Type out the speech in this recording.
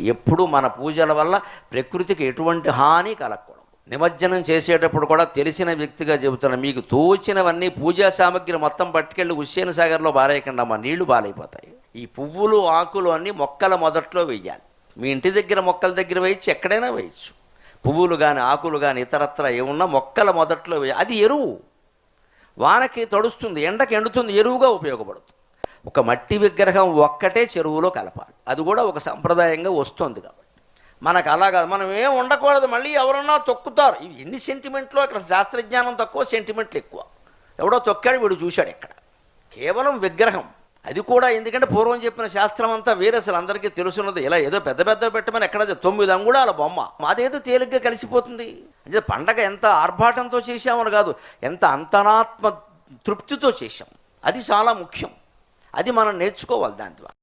ఎప్పుడు మన పూజల వల్ల ప్రకృతికి ఎటువంటి హాని కలగకూడదు. నిమజ్జనం చేసేటప్పుడు కూడా తెలిసిన వ్యక్తిగా చెబుతున్నా మీకు తోచినవన్నీ పూజా సామగ్రి మొత్తం పట్టుకెళ్ళి హుస్సేన్ సాగర్లో బారేయకుండా మా నీళ్ళు బాలైపోతాయి ఈ పువ్వులు ఆకులు అన్నీ మొక్కల మొదట్లో వేయాలి మీ ఇంటి దగ్గర మొక్కల దగ్గర వేయచ్చు ఎక్కడైనా వేయచ్చు. పువ్వులు కానీ ఆకులు కానీ ఇతరత్ర ఏమున్నా మొక్కల మొదట్లో వేయాలి. అది ఎరువు. వానకి తడుస్తుంది ఎండకి ఎండుతుంది ఎరువుగా ఉపయోగపడుతుంది. ఒక మట్టి విగ్రహం ఒక్కటే చెరువులో కలపాలి. అది కూడా ఒక సంప్రదాయంగా వస్తుంది కాబట్టి. మనకు అలాగా మనం ఏం ఉండకూడదు. మళ్ళీ ఎవరన్నా తొక్కుతారు. ఇవి ఎన్ని సెంటిమెంట్లు అక్కడ శాస్త్రజ్ఞానం తక్కువ సెంటిమెంట్లు ఎక్కువ? ఎవడో తొక్కాడు వీడు చూశాడు ఇక్కడ కేవలం విగ్రహం. అది కూడా ఎందుకంటే పూర్వం చెప్పిన శాస్త్రం అంతా వేరే. అసలు అందరికీ తెలుసున్నది ఇలా ఏదో పెద్ద పెద్ద పెట్టమని ఎక్కడ తొమ్మిది అంగుళాల బొమ్మ. మాదేదో తేలిగ్గా కలిసిపోతుంది. అంటే పండగ ఎంత ఆర్భాటంతో చేశామని కాదు ఎంత అంతనాత్మ తృప్తితో చేశాం. అది చాలా ముఖ్యం. అది మనం నేర్చుకోవాలి దాని ద్వారా.